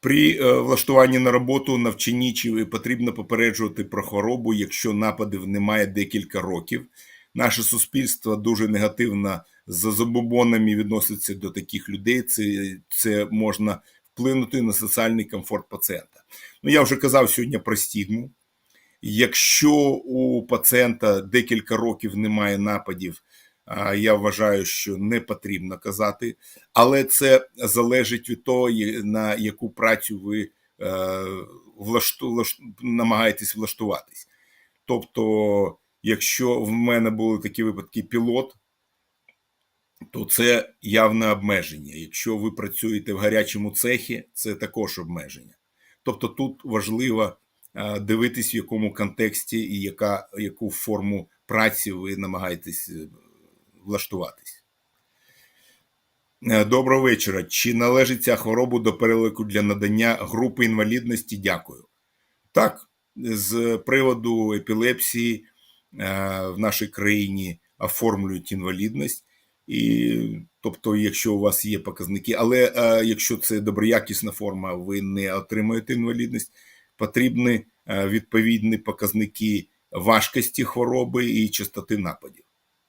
При е, влаштуванні на роботу навчанні чи потрібно попереджувати про хворобу, якщо нападів немає декілька років. Наше суспільство дуже негативно за забобонами відноситься до таких людей. Це, це можна вплинути на соціальний комфорт пацієнта. Ну я вже казав сьогодні про стігму. Якщо у пацієнта декілька років немає нападів, я вважаю, що не потрібно казати, але це залежить від того, на яку працю ви е, влашту, влаш- намагаєтесь влаштуватись. Тобто, якщо в мене були такі випадки пілот, то це явне обмеження. Якщо ви працюєте в гарячому цехі, це також обмеження. Тобто тут важливо е, дивитись, в якому контексті і яка, яку форму праці ви намагаєтесь е, влаштуватись. Е, Доброго вечора. Чи належить ця хвороба до переліку для надання групи інвалідності? Дякую. Так, з приводу епілепсії е, в нашій країні оформлюють інвалідність. І, тобто, якщо у вас є показники, але е, якщо це доброякісна форма, ви не отримуєте інвалідність, потрібні відповідні показники важкості хвороби і частоти нападів.